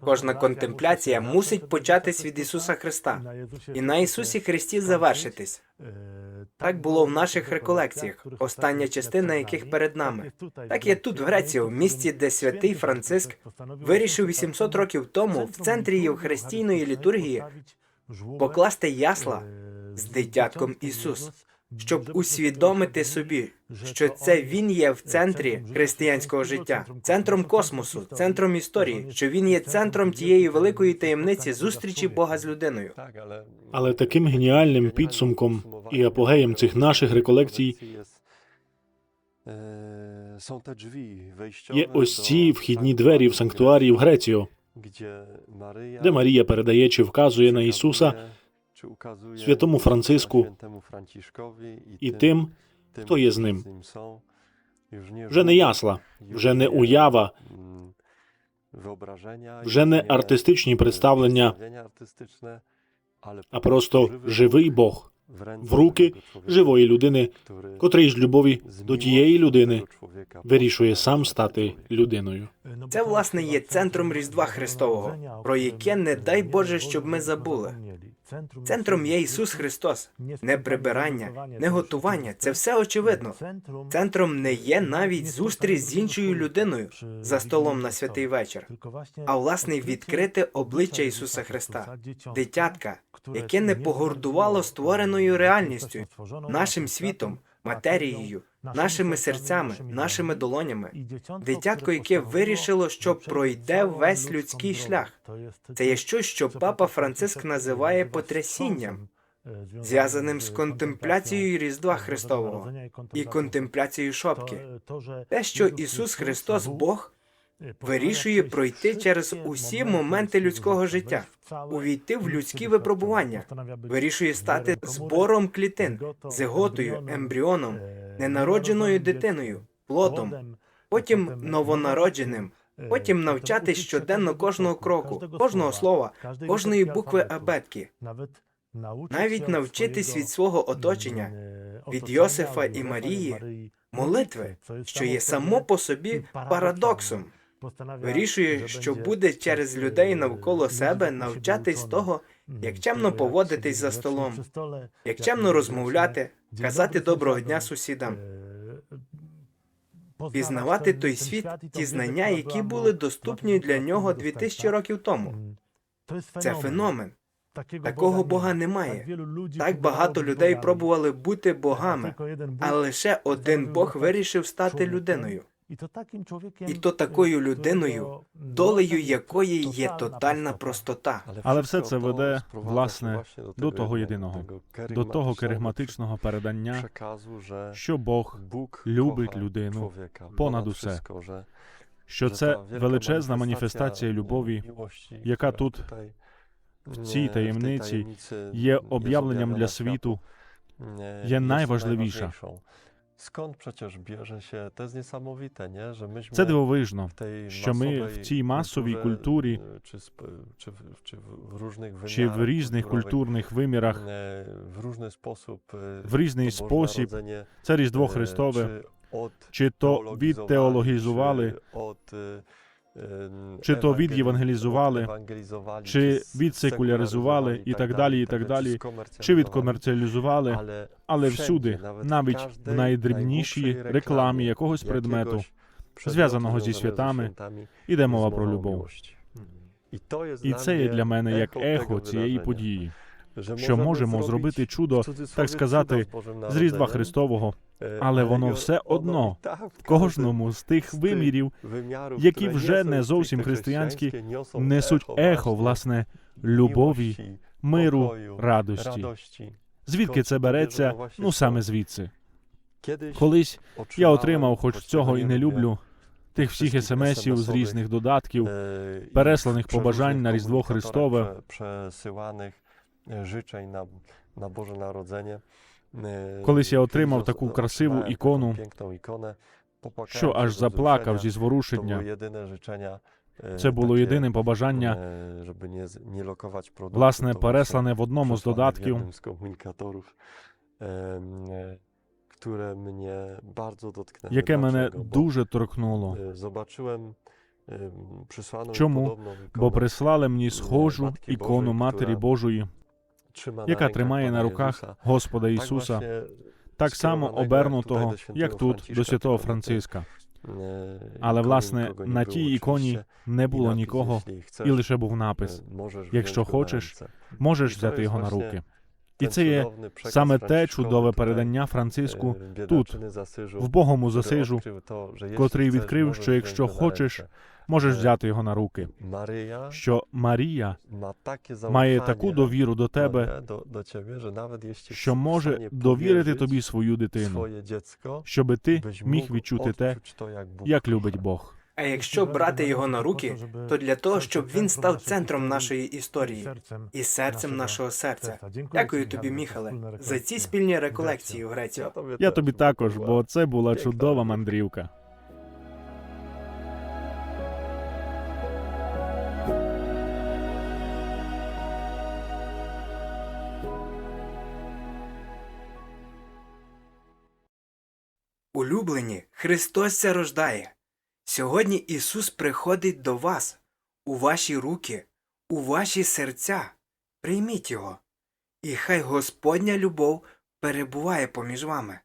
Кожна контемпляція мусить початись від Ісуса Христа і на Ісусі Христі завершитись. Так було в наших реколекціях, остання частина яких перед нами. Так є тут, в Греції, в місті, де святий Франциск вирішив 800 років тому в центрі євхаристійної літургії покласти ясла з дитятком Ісус, щоб усвідомити собі, що це він є в центрі християнського життя, центром космосу, центром історії, що він є центром тієї великої таємниці зустрічі Бога з людиною. Але таким геніальним підсумком і апогеєм цих наших реколекцій drzwi wejściowe є ось ці вхідні двері в санктуарії в Грецію, де Марія передає чи вказує на Ісуса святому Франциску і тим, хто є з ним. Вже не ясла, вже не уява, вже не артистичні e, представлення, а просто живий Бог в руки живої людини, котрий з любові до тієї людини вирішує сам стати людиною. Це власне є центром Різдва Христового, про яке не дай Боже, щоб ми забули. Центром є Ісус Христос. Не прибирання, не готування. Це все очевидно. Центром не є навіть зустріч з іншою людиною за столом на святий вечір, а власне відкрите обличчя Ісуса Христа, дитятка, яке не погордувало створеною реальністю, нашим світом, матерією, нашими серцями, нашими долонями. Дитятко, яке вирішило, що пройде весь людський шлях. Це є щось, що папа Франциск називає потрясінням, зв'язаним з контемпляцією Різдва Христового і контемпляцією шопки. Те, що Ісус Христос, Бог, вирішує пройти через усі моменти людського життя, увійти в людські випробування, вирішує стати збором клітин, зиготою, ембріоном, ненародженою дитиною, плодом, потім новонародженим, потім навчати щоденно кожного кроку, кожного слова, кожної букви абетки, навіть навчитись від свого оточення, від Йосифа і Марії, молитви, що є само по собі парадоксом. Вирішує, що буде через людей навколо себе навчатись того, як чемно поводитись за столом, як чемно розмовляти, казати доброго дня сусідам, пізнавати той світ, ті знання, які були доступні для нього 2000 років тому. Це феномен. Такого Бога немає. Так багато людей пробували бути богами, а лише один Бог вирішив стати людиною. І то такою людиною, долею якої є тотальна простота. Але все це веде, власне, до того єдиного, до того керигматичного передання, що Бог, Бог любить людину понад усе, що це величезна маніфестація любові, яка тут, в цій таємниці є об'явленням для світу, є найважливіша. Це дивовижно, що ми в цій масовій культурі e, w- czy w różnych чи в wymiarach різних культурних вимірах, e, w różny sposób e, в різний спосіб, це Різдво e, Христове, чи то відтеологізували, e, e, чи то відєвангелізували, чи відсекуляризували і так далі, і так далі, чи відкомерціалізували, Але, всюди, навіть в найдрібнішій рекламі якогось предмету, зв'язаного зі святами, іде мова про любов. І це є для мене як ехо цієї події, що можемо зробити чудо, так сказати, з Різдва Христового, але воно все одно в кожному з тих вимірів які вже не зовсім християнські, несуть ехо, власне, любові, миру, радості. Звідки це береться? Ну саме звідси. Колись я отримав, хоч цього і не люблю, тих всіх смсів з різних додатків, пересланих побажань на Різдво Христове. Przesysłanych życzeń na, na Boże Narodzenie. Е, Колись я отримав таку красиву ікону, що аж заплакав зі зворушення. Це було єдине побажання, е, власне, переслане в одному з додатків, e, яке мене дуже торкнуло. e, Чому? Бо прислали мені схожу ікону Матері Божої, яка тримає на руках Господа Ісуса, так само обернутого, як тут, до святого Франциска. e, Але, власне, на тій іконі не було нікого, і лише був e, напис. Якщо хочеш. Можеш взяти його на руки. І це є саме те чудове передання Франциску biedaczyny Zasyżu, в Богому засижу, котрий відкрив, що якщо хочеш, можеш Е, взяти його на руки. Що Марія має таку довіру до тебе, що може довірити тобі свою дитину, щоби ти міг відчути те, як любить Бог. А якщо брати його на руки, то для того, щоб він став центром нашої історії і серцем нашого серця. Дякую тобі, Міхале, за ці спільні реколекції у tobie Я тобі також, бо це була чудова мандрівка. Улюблені, Христос ся рождає. Сьогодні Ісус приходить до вас, у ваші руки, у ваші серця. Прийміть Його, і хай Господня любов перебуває поміж вами.